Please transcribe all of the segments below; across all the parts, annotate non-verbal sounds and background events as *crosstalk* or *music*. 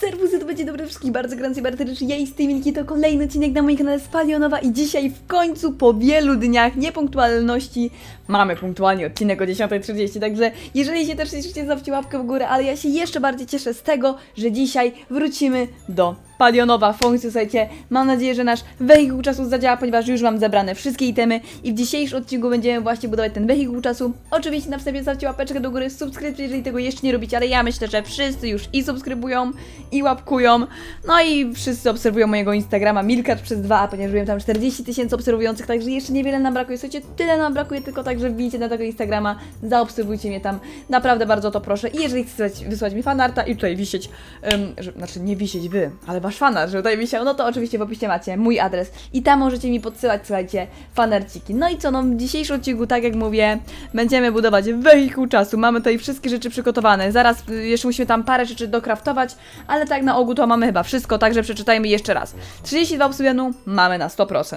Serwusy, to będzie dobry wszystkich bardzo gorący serdecznie. Ja i Stevenki to kolejny odcinek na moim kanale Spalionowa i dzisiaj w końcu po wielu dniach niepunktualności mamy punktualnie odcinek o 10.30, także jeżeli się też cieszycie, zostawcie łapkę w górę, ale ja się jeszcze bardziej cieszę z tego, że dzisiaj wrócimy do Palionowa funkcji, słuchajcie, mam nadzieję, że nasz wehikuł czasu zadziała, ponieważ już mam zebrane wszystkie itemy i w dzisiejszym odcinku będziemy właśnie budować ten wehikuł czasu. Oczywiście na wstępie zostawcie łapeczkę do góry, subskrypcję, jeżeli tego jeszcze nie robicie, ale ja myślę, że wszyscy już i subskrybują, i łapkują, no i wszyscy obserwują mojego Instagrama Milkat przez dwa, ponieważ wiem tam 40 tysięcy obserwujących, także jeszcze niewiele nam brakuje, słuchajcie, tyle nam brakuje, tylko tak, że wbijcie na tego Instagrama, zaobserwujcie mnie tam, naprawdę bardzo to proszę. I jeżeli chcecie wysłać mi fanarta i tutaj wisieć, ym, że, znaczy nie wisieć wy, ale wasz fanart, że tutaj wisiał, no to oczywiście w opisie macie mój adres i tam możecie mi podsyłać, słuchajcie, fanerciki. No i co, no w dzisiejszym odcinku, tak jak mówię, będziemy budować wehikuł czasu, mamy tutaj wszystkie rzeczy przygotowane, zaraz y, jeszcze musimy tam parę rzeczy dokraftować, ale tak na ogół to mamy chyba wszystko, także przeczytajmy jeszcze raz. 32 obsydianu mamy na 100%.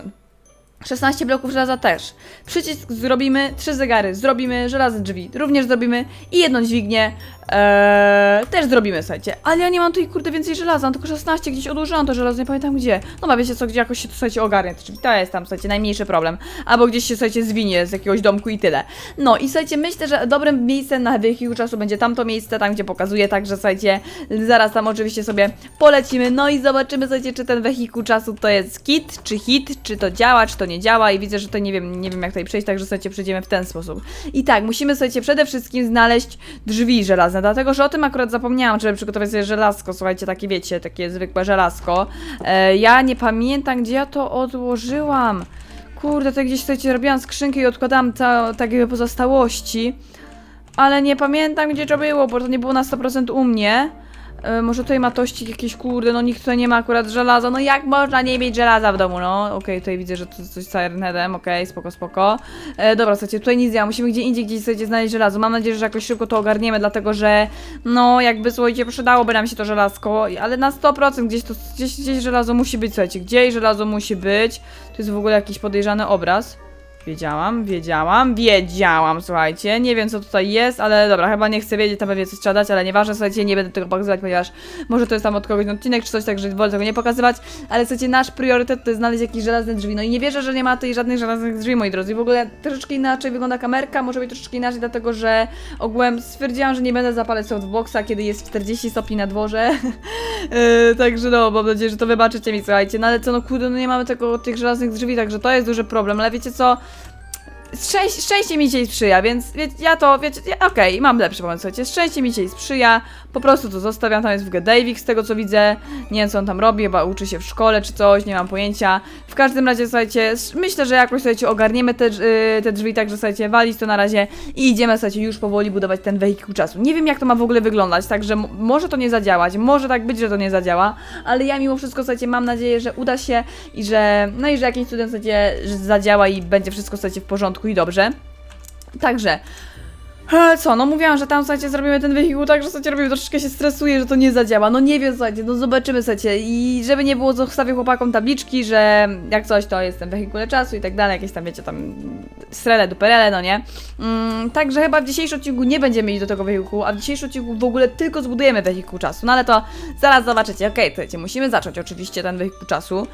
16 bloków żelaza też. Przycisk zrobimy, trzy zegary zrobimy, żelazne drzwi również zrobimy i jedną dźwignię eee, też zrobimy, słuchajcie. Ale ja nie mam tutaj kurde więcej żelaza, mam tylko 16, gdzieś odłożyłam to żelazo, nie pamiętam gdzie. No ma wiecie co, gdzie jakoś się to słuchajcie ogarnie, to, to jest tam słuchajcie najmniejszy problem. Albo gdzieś się słuchajcie zwinie z jakiegoś domku i tyle. No i słuchajcie, myślę, że dobrym miejscem na wehikuł czasu będzie tamto miejsce, tam gdzie pokazuję, także słuchajcie, zaraz tam oczywiście sobie polecimy, no i zobaczymy słuchajcie, czy ten wehikuł czasu to jest kit, czy hit, czy to działa, czy to nie działa i widzę, że to nie wiem, nie wiem jak tutaj przejść, także słuchajcie, przejdziemy w ten sposób. I tak, musimy słuchajcie przede wszystkim znaleźć drzwi żelazne, dlatego, że o tym akurat zapomniałam, żeby przygotować sobie żelazko, słuchajcie, takie wiecie, takie zwykłe żelazko. E, ja nie pamiętam, gdzie ja to odłożyłam. Kurde, to gdzieś słuchajcie, robiłam skrzynkę i odkładałam ta, takie pozostałości. Ale nie pamiętam, gdzie to było, bo to nie było na 100% u mnie. E, może tutaj ma tościk jakieś, kurde, no nikt tutaj nie ma akurat żelaza. No jak można nie mieć żelaza w domu, no? Okej, tutaj widzę, że to coś z Ironheadem, okej, spoko, spoko. E, dobra, słuchajcie, tutaj nic nie ma, musimy gdzie indziej gdzieś sobie znaleźć żelazo. Mam nadzieję, że jakoś szybko to ogarniemy, dlatego że, no, jakby, słuchajcie, przydałoby nam się to żelazko, ale na 100% gdzieś to, gdzieś, gdzieś żelazo musi być, słuchajcie, gdzieś żelazo musi być. To jest w ogóle jakiś podejrzany obraz. Wiedziałam, wiedziałam, wiedziałam, słuchajcie. Nie wiem, co tutaj jest, ale dobra, chyba nie chcę wiedzieć, tam pewnie coś trzeba dać, ale nieważne, słuchajcie, nie będę tego pokazywać, ponieważ może to jest tam od kogoś odcinek czy coś, także wolę tego nie pokazywać, ale słuchajcie, nasz priorytet to jest znaleźć jakieś żelazne drzwi. No i nie wierzę, że nie ma tutaj żadnych żelaznych drzwi, moi drodzy. W ogóle troszeczkę inaczej wygląda kamerka, może być troszeczkę inaczej, dlatego że ogółem stwierdziłam, że nie będę zapalać softboxa, kiedy jest 40 stopni na dworze. Yy, *laughs* także no, mam nadzieję, że to wybaczycie mi, słuchajcie. No ale co, no kurde, no nie mamy tego, tych żelaznych drzwi, także to jest duży problem, ale wiecie co? Szczęście, mi dzisiaj sprzyja, więc wie, ja to, wiecie, ja, okej, mam lepszy pomysł, słuchajcie, szczęście mi dzisiaj sprzyja, po prostu to zostawiam, tam jest w ogóle Davik z tego co widzę, nie wiem co on tam robi, chyba uczy się w szkole czy coś, nie mam pojęcia, w każdym razie, słuchajcie, myślę, że jakoś, słuchajcie, ogarniemy te, drz- y, te drzwi, także, słuchajcie, walić to na razie i idziemy, słuchajcie, już powoli budować ten wehikuł czasu. Nie wiem, jak to ma w ogóle wyglądać, także może to nie zadziałać, może tak być, że to nie zadziała, ale ja mimo wszystko, słuchajcie, mam nadzieję, że uda się i że, no i że jakiś student, słuchajcie, zadziała i będzie wszystko, słuchajcie, w porządku i dobrze. Także. e, Co, no mówiłam, że tam, słuchajcie, zrobimy ten wehikuł, tak, że, słuchajcie, robimy, troszeczkę się stresuję, że to nie zadziała, no nie wiem, słuchajcie, no zobaczymy, słuchajcie, i żeby nie było, zostawię chłopakom tabliczki, że jak coś, to jest ten wehikuł czasu i tak dalej, jakieś tam, wiecie, tam srele, duperele, no nie? Mm, także chyba w dzisiejszym odcinku nie będziemy iść do tego wehikułu, a w dzisiejszym odcinku w ogóle tylko zbudujemy wehikuł czasu, no ale to zaraz zobaczycie, okej, słuchajcie, musimy zacząć oczywiście ten wehikuł czasu,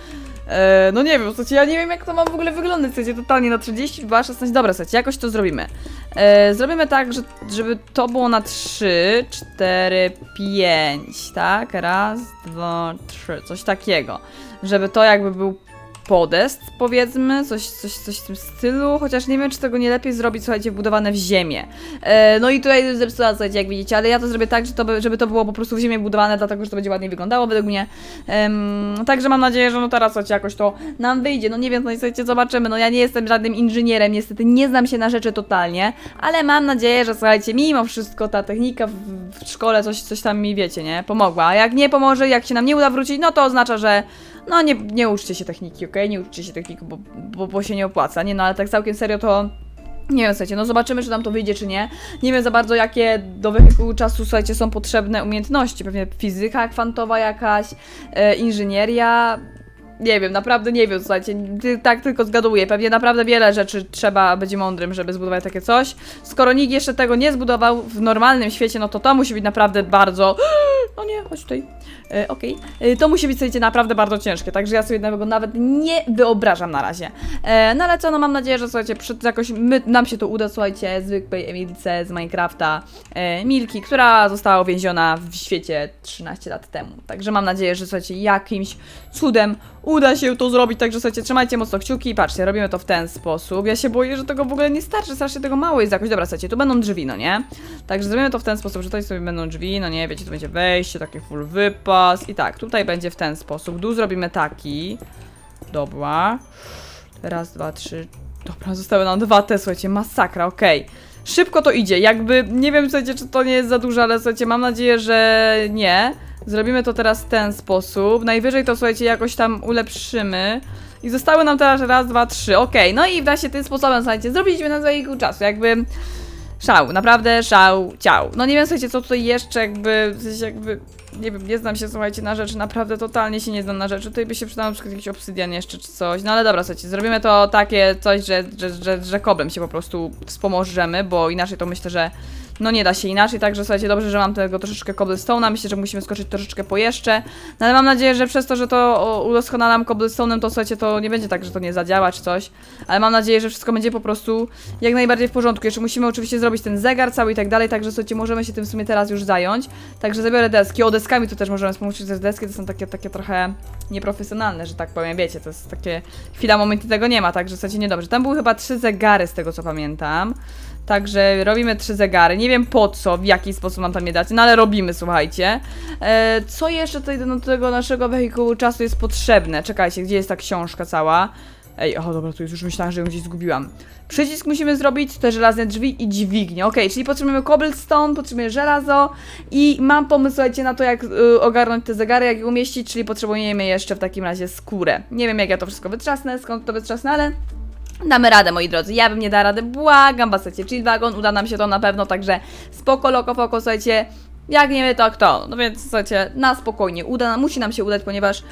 E, no nie wiem, słuchajcie, ja nie wiem jak to ma w ogóle wyglądać, słuchajcie, totalnie na 32, 16, dobra, słuchajcie, jakoś to zrobimy. E, zrobimy tak, że, żeby to było na 3, 4, 5, tak? Raz, dwa, trzy, coś takiego. Żeby to jakby był podest, powiedzmy, coś, coś, coś w tym stylu, chociaż nie wiem, czy tego nie lepiej zrobić, słuchajcie, budowane w ziemię. E, no i tutaj zepsuła, słuchajcie, jak widzicie, ale ja to zrobię tak, że to, by- żeby to było po prostu w ziemię budowane, dlatego, że to będzie ładniej wyglądało według mnie. Także mam nadzieję, że no teraz, słuchajcie, jakoś to nam wyjdzie. No nie wiem, no i słuchajcie, zobaczymy. No ja nie jestem żadnym inżynierem, niestety nie znam się na rzeczy totalnie, ale mam nadzieję, że słuchajcie, mimo wszystko ta technika w, w szkole coś, coś tam mi, wiecie, nie, pomogła. A jak nie pomoże, jak się nam nie uda wrócić, no to oznacza, że no nie, nie uczcie się techniki, okej? Nie uczcie się techniki, bo, bo, bo się nie opłaca. Nie no, ale tak całkiem serio to... Nie wiem, słuchajcie, no zobaczymy, czy nam to wyjdzie, czy nie. Nie wiem za bardzo, jakie do wehikułu czasu, słuchajcie, są potrzebne umiejętności. Pewnie fizyka kwantowa jakaś, e, inżynieria. nie wiem, naprawdę nie wiem, słuchajcie, tak tylko zgaduję. Pewnie naprawdę wiele rzeczy trzeba być mądrym, żeby zbudować takie coś. Skoro nikt jeszcze tego nie zbudował w normalnym świecie, no to to musi być naprawdę bardzo... No nie, chodź tutaj. E, Okej. E, To musi być, słuchajcie, naprawdę bardzo ciężkie, także ja sobie tego nawet nie wyobrażam na razie. E, no ale co, no mam nadzieję, że słuchajcie, przy, jakoś my, nam się to uda, słuchajcie, zwykłej Emilce z Minecrafta, e, Milki, która została uwięziona w świecie 13 lat temu. Także mam nadzieję, że słuchajcie, jakimś cudem uda się to zrobić, także słuchajcie, trzymajcie mocno kciuki i patrzcie, robimy to w ten sposób. Ja się boję, że tego w ogóle nie starczy, strasznie tego mało jest jakoś. Dobra, słuchajcie, tu będą drzwi, no nie? Także zrobimy to w ten sposób, że tutaj sobie będą drzwi, no nie, wiecie, tu będzie wejście, taki full wypas i tak, tutaj będzie w ten sposób. Dół zrobimy taki. Dobra. Raz, dwa, trzy. Dobra, zostały nam dwa te, słuchajcie, masakra, okej. Szybko to idzie, jakby, nie wiem, słuchajcie, czy to nie jest za dużo, ale słuchajcie, mam nadzieję, że nie. Zrobimy to teraz w ten sposób. Najwyżej to, słuchajcie, jakoś tam ulepszymy. I zostały nam teraz raz, dwa, trzy, okej. No i właśnie tym sposobem, słuchajcie, zrobiliśmy na swojego czasu, jakby... Szał, naprawdę szał, ciał. No nie wiem, słuchajcie, co tutaj jeszcze jakby, jakby, nie wiem, nie znam się, słuchajcie, na rzeczy, naprawdę totalnie się nie znam na rzeczy. Tutaj by się przydał na przykład jakiś obsydian jeszcze czy coś. No ale dobra, słuchajcie, zrobimy to takie coś, że, że, że, że koblem się po prostu wspomożemy, bo inaczej to myślę, że no nie da się inaczej, także słuchajcie, dobrze, że mam tego troszeczkę cobblestone'a, myślę, że musimy skoczyć troszeczkę po jeszcze, no ale mam nadzieję, że przez to, że to udoskonalam cobblestone'em, to słuchajcie, to nie będzie tak, że to nie zadziała czy coś, ale mam nadzieję, że wszystko będzie po prostu jak najbardziej w porządku. Jeszcze musimy oczywiście zrobić ten zegar cały i tak dalej, także słuchajcie, możemy się tym w sumie teraz już zająć, także zabiorę deski, o deskami to też możemy wspomóc, że deski? To są takie, takie trochę nieprofesjonalne, że tak powiem, wiecie, to jest takie chwila, momenty tego nie ma, także słuchajcie, niedobrze. Tam były chyba trzy zegary z tego co pamiętam. Także robimy trzy zegary. Nie wiem po co, w jaki sposób mam tam je dać, no ale robimy, słuchajcie. E, co jeszcze tutaj do tego naszego wehikułu czasu jest potrzebne? Czekajcie, gdzie jest ta książka cała? Ej, o dobra, tu już myślałam, że ją gdzieś zgubiłam. Przycisk musimy zrobić, te żelazne drzwi i dźwignię. Okej, czyli potrzebujemy cobblestone, potrzebujemy żelazo i mam pomysł, słuchajcie, na to, jak y, ogarnąć te zegary, jak je umieścić, czyli potrzebujemy jeszcze w takim razie skórę. Nie wiem, jak ja to wszystko wytrzasnę, skąd to wytrzasnę, ale Damy radę, moi drodzy. Ja bym nie dała rady. Błagam słuchajcie. Chill wagon, uda nam się to na pewno, także spoko, loko, foko, słuchajcie. Jak nie wie, to kto? No więc, słuchajcie, na spokojnie. Uda, musi nam się udać, ponieważ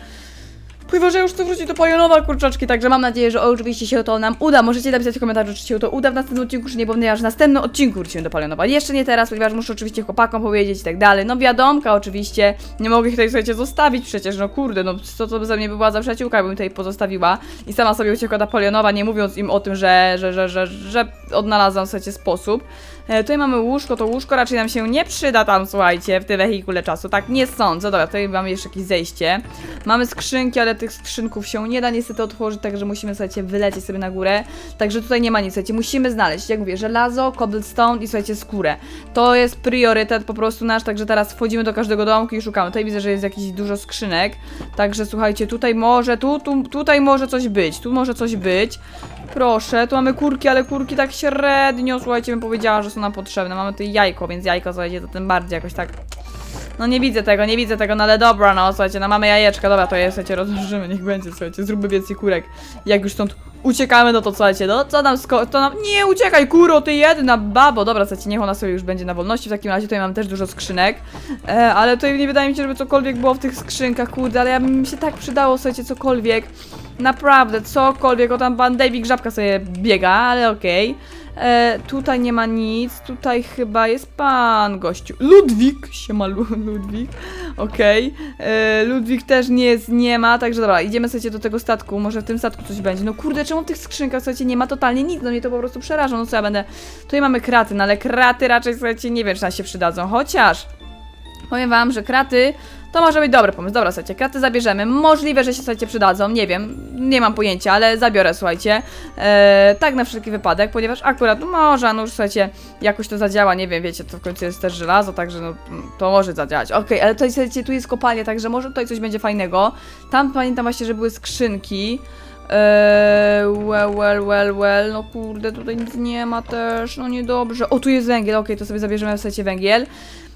Ponieważ ja już chcę wrócić do Palionowa, kurczaczki, także mam nadzieję, że oczywiście się to nam uda. Możecie napisać w komentarzu, czy się to uda w następnym odcinku, czy nie, ponieważ w następnym odcinku wrócimy do Palionowa. Jeszcze nie teraz, ponieważ muszę oczywiście chłopakom powiedzieć i tak dalej. No wiadomka oczywiście, nie mogę ich tutaj, słuchajcie, zostawić przecież, no kurde, no co to by za mnie by była za przyjaciółka, bym tutaj pozostawiła i sama sobie uciekła do Palionowa, nie mówiąc im o tym, że, że, że, że, że odnalazłam, słuchajcie, sposób. E, tutaj mamy łóżko, to łóżko raczej nam się nie przyda tam, słuchajcie, w tym wehikule czasu. Tak, nie sądzę. Dobra, tutaj mamy jeszcze jakieś zejście. Mamy skrzynki, ale tych skrzynków się nie da niestety otworzyć, także musimy, słuchajcie, wylecieć sobie na górę. Także tutaj nie ma nic, słuchajcie, musimy znaleźć, jak mówię, żelazo, cobblestone i, słuchajcie, skórę. To jest priorytet po prostu nasz, także teraz wchodzimy do każdego domku i szukamy. Tutaj widzę, że jest jakieś dużo skrzynek, także słuchajcie, tutaj może, tu, tu, tutaj może coś być, tu może coś być. Proszę, tu mamy kurki, ale kurki tak średnio, słuchajcie, bym powiedziała, że są nam potrzebne. Mamy tutaj jajko, więc jajko, słuchajcie, to tym bardziej jakoś tak... No nie widzę tego, nie widzę tego, no ale dobra, no słuchajcie, no mamy jajeczka, dobra, to je, słuchajcie, rozłożymy, niech będzie, słuchajcie, zróbmy więcej kurek. Jak już stąd uciekamy, no to słuchajcie, no co nam sko- to nam... Nie, uciekaj, kuro, ty jedna babo! Dobra, słuchajcie, niech ona sobie już będzie na wolności, w takim razie tutaj mam też dużo skrzynek, e, ale tutaj nie wydaje mi się, żeby cokolwiek było w tych skrzynkach, kurde, ale ja mi się tak przydało, słuchajcie, cokolwiek. Naprawdę, cokolwiek, o tam pan Davey Grzabka sobie biega, ale okej. E, tutaj nie ma nic, tutaj chyba jest pan gościu. Ludwik, siema Lu *laughs* Ludwik, okej. E, Ludwik też nie jest, nie ma, także dobra, idziemy sobie do tego statku, może w tym statku coś będzie. No kurde, czemu w tych skrzynkach, słuchajcie, nie ma totalnie nic, no mnie to po prostu przeraża, no co ja będę... Tutaj mamy kraty, no ale kraty raczej, słuchajcie, nie wiem, czy nam się przydadzą, chociaż... Powiem wam, że kraty to może być dobry pomysł. Dobra, słuchajcie, kraty zabierzemy. Możliwe, że się słuchajcie przydadzą. Nie wiem, nie mam pojęcia, ale zabiorę, słuchajcie. Eee, tak na wszelki wypadek, ponieważ akurat no może, no już słuchajcie, jakoś to zadziała, nie wiem, wiecie, to w końcu jest też żelazo, także no to może zadziałać. Okej, ale tutaj słuchajcie, tu jest kopalnia, także może tutaj coś będzie fajnego. Tam pamiętam właśnie, że były skrzynki. Eee, well, well, well, well, no kurde, tutaj nic nie ma też, no niedobrze. O, tu jest węgiel, okej, to sobie zabierzemy w słuchajcie węgiel.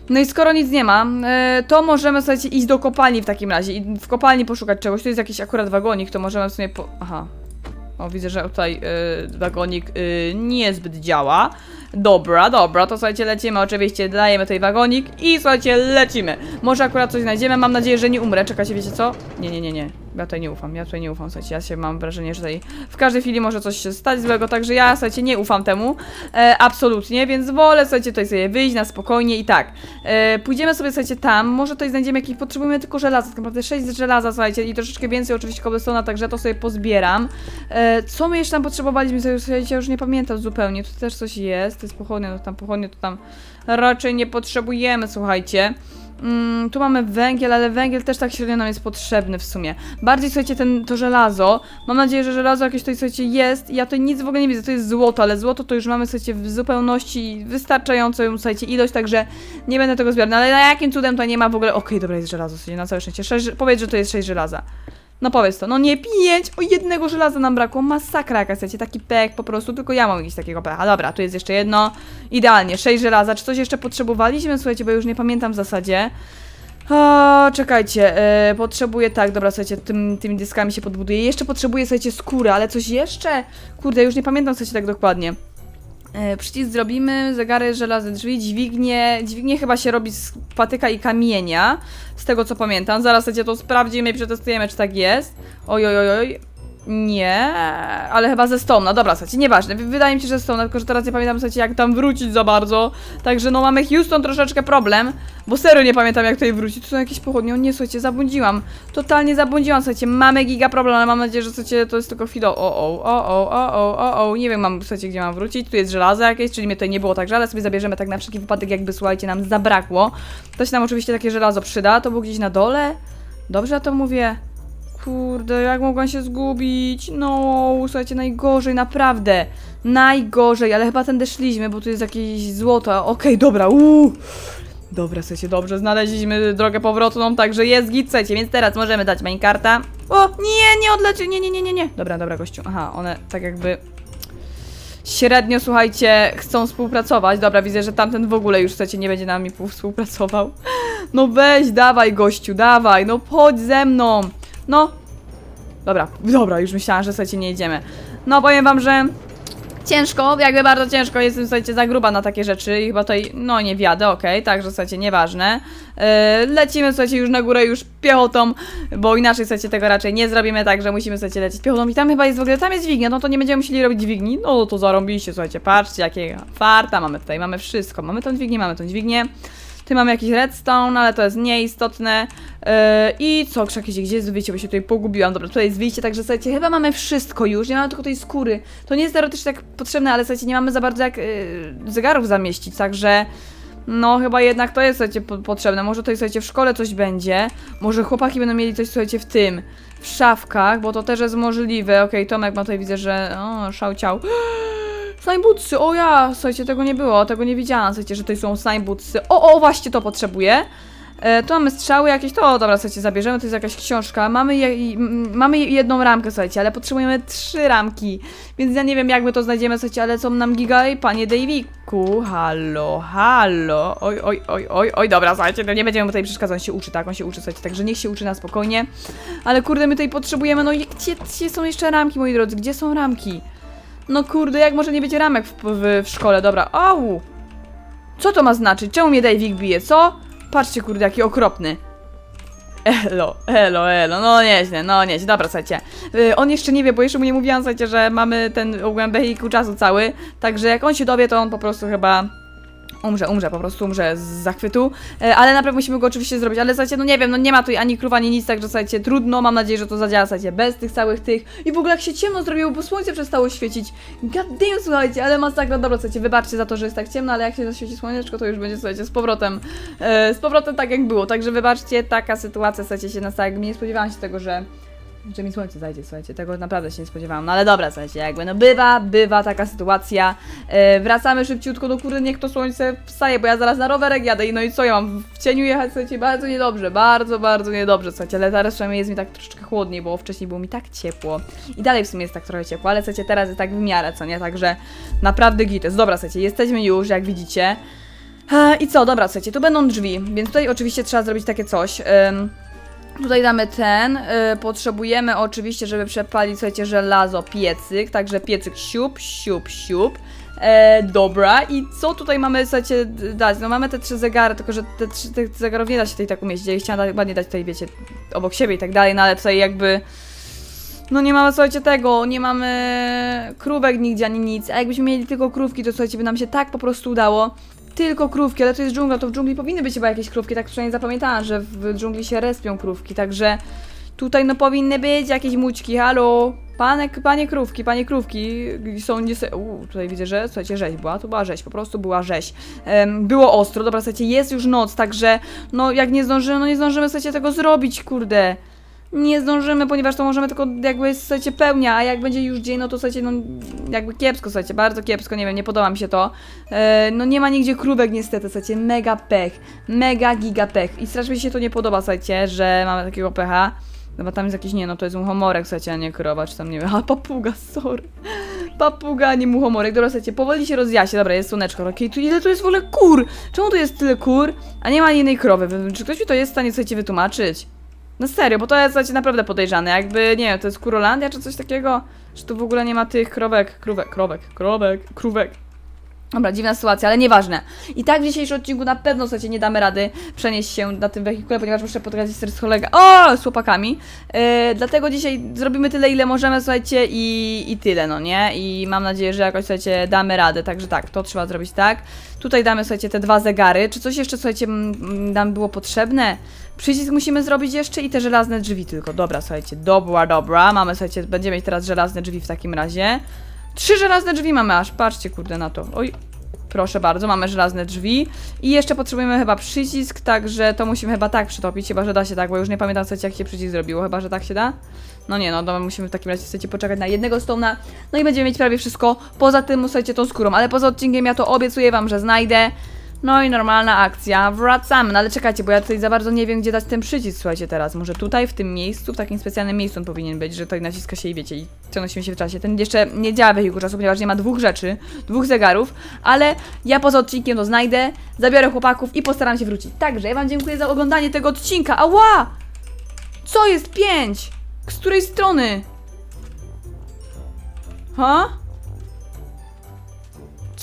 No i skoro nic nie ma, e, to możemy, słuchajcie, iść do kopalni w takim razie i w kopalni poszukać czegoś. Tu jest jakiś akurat wagonik, to możemy w sumie po... Aha. O, widzę, że tutaj e, wagonik e, niezbyt działa. Dobra, dobra, to słuchajcie, lecimy, oczywiście dajemy tutaj wagonik i słuchajcie, lecimy. Może akurat coś znajdziemy, mam nadzieję, że nie umrę. Czekajcie, wiecie co? Nie, nie, nie, nie. Ja tutaj nie ufam, ja tutaj nie ufam, słuchajcie, ja się mam wrażenie, że tutaj w każdej chwili może coś się stać złego, także ja, słuchajcie, nie ufam temu, e, absolutnie, więc wolę, słuchajcie, tutaj sobie wyjść na spokojnie i tak, e, pójdziemy sobie, słuchajcie, tam, może tutaj znajdziemy jakieś, potrzebujemy tylko żelaza, tak naprawdę 6 żelaza, słuchajcie, i troszeczkę więcej oczywiście cobblestone'a, także to sobie pozbieram. E, co my jeszcze tam potrzebowaliśmy, słuchajcie, ja już nie pamiętam zupełnie, tu też coś jest, to jest pochodnia, no tam pochodnie, to tam raczej nie potrzebujemy, słuchajcie. Mm, tu mamy węgiel, ale węgiel też tak średnio nam jest potrzebny w sumie. Bardziej, słuchajcie, ten, to żelazo. Mam nadzieję, że żelazo jakieś tutaj, słuchajcie, jest. Ja tutaj nic w ogóle nie widzę, to jest złoto, ale złoto to już mamy, słuchajcie, w zupełności wystarczającą, słuchajcie, ilość, także nie będę tego zbierać. No, ale na jakim cudem to nie ma w ogóle... Okej, dobra, jest żelazo, słuchajcie, na całe szczęście. Sześć, powiedz, że to jest sześć żelaza. No powiedz to, no nie pięć, o jednego żelaza nam brakło, masakra jakaś, słuchajcie, taki pech po prostu, tylko ja mam jakiś takiego pecha. Dobra, tu jest jeszcze jedno, idealnie, sześć żelaza, czy coś jeszcze potrzebowaliśmy, słuchajcie, bo już nie pamiętam w zasadzie. O, czekajcie, e, potrzebuję, tak, dobra, słuchajcie, tym, tymi dyskami się podbuduję. Jeszcze potrzebuję, słuchajcie, skóry, ale coś jeszcze? Kurde, już nie pamiętam, słuchajcie, tak dokładnie. E, przycisk zrobimy, zegary, żelazne drzwi, dźwignie, dźwignie chyba się robi z patyka i kamienia, z tego co pamiętam. Zaraz, słuchajcie, to sprawdzimy i przetestujemy, czy tak jest. Oj, oj, oj, oj. Nie, ale chyba ze Stone'a. Dobra, słuchajcie, nieważne. Wydaje mi się, że Stone'a, tylko że teraz nie pamiętam, słuchajcie, jak tam wrócić za bardzo. Także no mamy Houston troszeczkę problem, bo serio nie pamiętam, jak tutaj wrócić. Tu są jakieś pochodnie. O nie, słuchajcie, zabłądziłam. Totalnie zabłądziłam, słuchajcie. Mamy giga problem, ale mam nadzieję, że słuchajcie, to jest tylko chwilą. O, o, o, o, o, o, o, o. Nie wiem, mam, słuchajcie, gdzie mam wrócić. Tu jest żelazo jakieś, czyli mnie tutaj nie było tak, ale sobie zabierzemy tak na wszelki wypadek, jakby, słuchajcie, nam zabrakło. To się nam oczywiście takie żelazo przyda. To było gdzieś na dole. Dobrze ja to mówię? Kurde, jak mogłam się zgubić? No, słuchajcie, najgorzej, naprawdę. Najgorzej, ale chyba tędy szliśmy, bo tu jest jakieś złoto. Okej, dobra, uuu. Dobra, słuchajcie, dobrze, znaleźliśmy drogę powrotną, także jest git, słuchajcie, więc teraz możemy dać minecarta. O, nie, nie odleci, nie, nie, nie, nie, nie. Dobra, dobra, gościu, aha, one tak jakby średnio, słuchajcie, chcą współpracować. Dobra, widzę, że tamten w ogóle już, słuchajcie, nie będzie nami współpracował. No weź, dawaj, gościu, dawaj, no chodź ze mną. No. Dobra, dobra, już myślałam, że słuchajcie, nie jedziemy. No powiem wam, że ciężko, jakby bardzo ciężko, jestem słuchajcie za gruba na takie rzeczy i chyba tutaj, no nie wiadę, okej, także słuchajcie, nieważne. Yy, lecimy słuchajcie już na górę, już piechotą, bo inaczej słuchajcie tego raczej nie zrobimy, także musimy słuchajcie lecieć piechotą i tam chyba jest w ogóle, tam jest dźwignia, no to nie będziemy musieli robić dźwigni, no to zarąbiliście, słuchajcie, patrzcie jakiego farta mamy tutaj, mamy wszystko, mamy tą dźwignię, mamy tą dźwignię. Tu mamy jakiś redstone, ale to jest nieistotne. Yy, I co, krzaki, gdzie jest wyjście, bo się tutaj pogubiłam. Dobra, tutaj jest wyjście, także słuchajcie, chyba mamy wszystko już, nie mamy tylko tej skóry. To nie jest teoretycznie tak potrzebne, ale słuchajcie, nie mamy za bardzo jak yy, zegarów zamieścić, także... No, chyba jednak to jest, słuchajcie, po potrzebne. Może to, słuchajcie, w szkole coś będzie. Może chłopaki będą mieli coś, słuchajcie, w tym, w szafkach, bo to też jest możliwe. Okej, Tomek ma tutaj, widzę, że... O, szał ciał. *gasps* Bootsy, o ja, słuchajcie, tego nie było, tego nie widziałam, słuchajcie, że tutaj są bootsy. O, o, właśnie to potrzebuję. E, tu mamy strzały jakieś, to dobra, słuchajcie, zabierzemy, to jest jakaś książka. Mamy, je, mamy jedną ramkę, słuchajcie, ale potrzebujemy trzy ramki. Więc ja nie wiem, jak my to znajdziemy, słuchajcie, ale są nam giga panie Daviku. Halo, halo. Oj, oj, oj, oj, oj, dobra, słuchajcie, no nie będziemy tutaj przeszkadzać, on się uczy, tak, on się uczy, słuchajcie, także niech się uczy na spokojnie. Ale kurde, my tutaj potrzebujemy, no i gdzie, gdzie są jeszcze ramki, moi drodzy, gdzie są ramki? No kurde, jak może nie być ramek w, w, w szkole, dobra, au! Co to ma znaczyć? Czemu mnie Davik bije, co? Patrzcie, kurde, jaki okropny. Elo, elo, elo, no nieźle, no nieźle, dobra, słuchajcie. Y, on jeszcze nie wie, bo jeszcze mu nie mówiłam, słuchajcie, że mamy ten ogółem czasu cały, także jak on się dowie, to on po prostu chyba umrze, umrze, po prostu umrze z zachwytu, E, ale naprawdę musimy go oczywiście zrobić, ale słuchajcie, no nie wiem, no nie ma tutaj ani kruwa, ani nic, także słuchajcie, trudno, mam nadzieję, że to zadziała, słuchajcie, bez tych całych tych. I w ogóle jak się ciemno zrobiło, bo słońce przestało świecić, god damn, słuchajcie, ale masakra, dobra, słuchajcie, wybaczcie za to, że jest tak ciemno, ale jak się zaświeci słoneczko, to już będzie, słuchajcie, z powrotem, e, z powrotem tak jak było, także wybaczcie, taka sytuacja, słuchajcie, się nastała, nie spodziewałam się tego, że że mi słońce zajdzie, słuchajcie, tego naprawdę się nie spodziewałam. No ale dobra, słuchajcie, jakby no bywa, bywa taka sytuacja. E, wracamy szybciutko do kurde, niech to słońce wstaje, bo ja zaraz na rowerek jadę i no i co, ja mam w cieniu jechać, słuchajcie, bardzo niedobrze, bardzo, bardzo niedobrze, słuchajcie, ale teraz przynajmniej jest mi tak troszeczkę chłodniej, bo wcześniej było mi tak ciepło i dalej w sumie jest tak trochę ciepło, ale słuchajcie, teraz jest tak w miarę, co nie, także naprawdę gites. Dobra, słuchajcie, jesteśmy już, jak widzicie. E, I co, dobra, słuchajcie, tu będą drzwi, więc tutaj oczywiście trzeba zrobić takie coś. Tutaj damy ten. y, potrzebujemy oczywiście, żeby przepalić, słuchajcie, żelazo, piecyk. Także piecyk siup, siup, siup. E, dobra, i co tutaj mamy, słuchajcie, dać? No mamy te trzy zegary, tylko że te trzy te zegarów nie da się tutaj tak umieścić. Ja chciałam ładnie dać tutaj, wiecie, obok siebie i tak dalej, no ale tutaj jakby... No nie mamy, słuchajcie, tego, nie mamy krówek nigdzie ani nic, a jakbyśmy mieli tylko krówki, to słuchajcie, by nam się tak po prostu udało. Tylko krówki, ale to jest dżungla, to w dżungli powinny być chyba jakieś krówki, tak przynajmniej zapamiętałam, że w dżungli się respią krówki, także tutaj no powinny być jakieś mućki, halo, panie, panie krówki, panie krówki są nie... Uuu, tutaj widzę, że słuchajcie, rzeź była, tu była rzeź, po prostu była rzeź. Em, było ostro, dobra, słuchajcie, jest już noc, także no jak nie zdążymy, no nie zdążymy, słuchajcie, tego zrobić, kurde. Nie zdążymy, ponieważ to możemy tylko jakby, słuchajcie, pełnia, a jak będzie już dzień, no to słuchajcie, no jakby kiepsko, słuchajcie, bardzo kiepsko, nie wiem, nie podoba mi się to. E, no nie ma nigdzie krówek niestety, słuchajcie, mega pech, mega giga pech i strasznie się to nie podoba, słuchajcie, że mamy takiego pecha. Bo tam jest jakiś, nie no, to jest muchomorek, słuchajcie, a nie krowa, czy tam, nie wiem, a papuga, sorry. Papuga, a nie muchomorek. Dobra, słuchajcie, powoli się rozjasie. Dobra, jest słoneczko. Okej, tu ile tu jest w ogóle kur? Czemu tu jest tyle kur, a nie ma ani jednej krowy? Wy- Czy ktoś mi to jest w stanie, słuchajcie, wytłumaczyć? No serio, bo to jest, słuchajcie, naprawdę podejrzane. Jakby, nie wiem, to jest Kurolandia czy coś takiego? Że tu w ogóle nie ma tych krowek, krówek, krowek, krowek, krówek. Dobra, dziwna sytuacja, ale nieważne. I tak w dzisiejszym odcinku na pewno, słuchajcie, nie damy rady przenieść się na tym wehikule, ponieważ muszę pogadać z kolega. O, z chłopakami. Yy, dlatego dzisiaj zrobimy tyle, ile możemy, słuchajcie, i, i tyle, no nie? I mam nadzieję, że jakoś, słuchajcie, damy radę. Także tak, to trzeba zrobić tak. Tutaj damy, słuchajcie, te dwa zegary. Czy coś jeszcze, słuchajcie, nam było potrzebne? Przycisk musimy zrobić jeszcze i te żelazne drzwi tylko. Dobra, słuchajcie, dobra, dobra. Mamy, słuchajcie, będziemy mieć teraz żelazne drzwi w takim razie. Trzy żelazne drzwi mamy aż, patrzcie kurde na to. Oj, proszę bardzo, mamy żelazne drzwi. I jeszcze potrzebujemy chyba przycisk, także to musimy chyba tak przytopić, chyba że da się tak, bo już nie pamiętam słuchajcie, jak się przycisk zrobiło, chyba że tak się da? No nie, no, no musimy w takim razie chcecie poczekać na jednego stona, no i będziemy mieć prawie wszystko, poza tym słuchajcie tą skórą, ale poza odcinkiem ja to obiecuję wam, że znajdę. No i normalna akcja, wracamy, no ale czekajcie, bo ja tutaj za bardzo nie wiem, gdzie dać ten przycisk, słuchajcie, teraz. Może tutaj, w tym miejscu, w takim specjalnym miejscu on powinien być, że tutaj naciska się i wiecie, i przenosimy się w czasie. Ten jeszcze nie działa wehikuł czasu, ponieważ nie ma dwóch rzeczy, dwóch zegarów, ale ja poza odcinkiem to znajdę, zabiorę chłopaków i postaram się wrócić. Także ja wam dziękuję za oglądanie tego odcinka. Ała! Co jest pięć? Z której strony? Ha?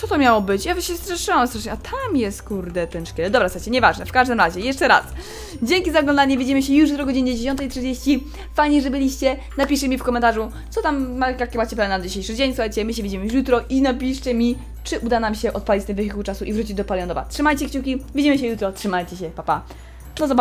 Co to miało być? Ja się straszyłam strasznie. A tam jest, kurde, ten szkielet. Dobra, słuchajcie, nieważne. W każdym razie, jeszcze raz. Dzięki za oglądanie. Widzimy się już o godzinie 10.30. Fajnie, że byliście. Napiszcie mi w komentarzu, co tam, jakie macie plany na dzisiejszy dzień. Słuchajcie, my się widzimy już jutro i napiszcie mi, czy uda nam się odpalić ten wehikuł czasu i wrócić do Palionowa. Trzymajcie kciuki. Widzimy się jutro. Trzymajcie się. Pa, pa. Zobaczenia.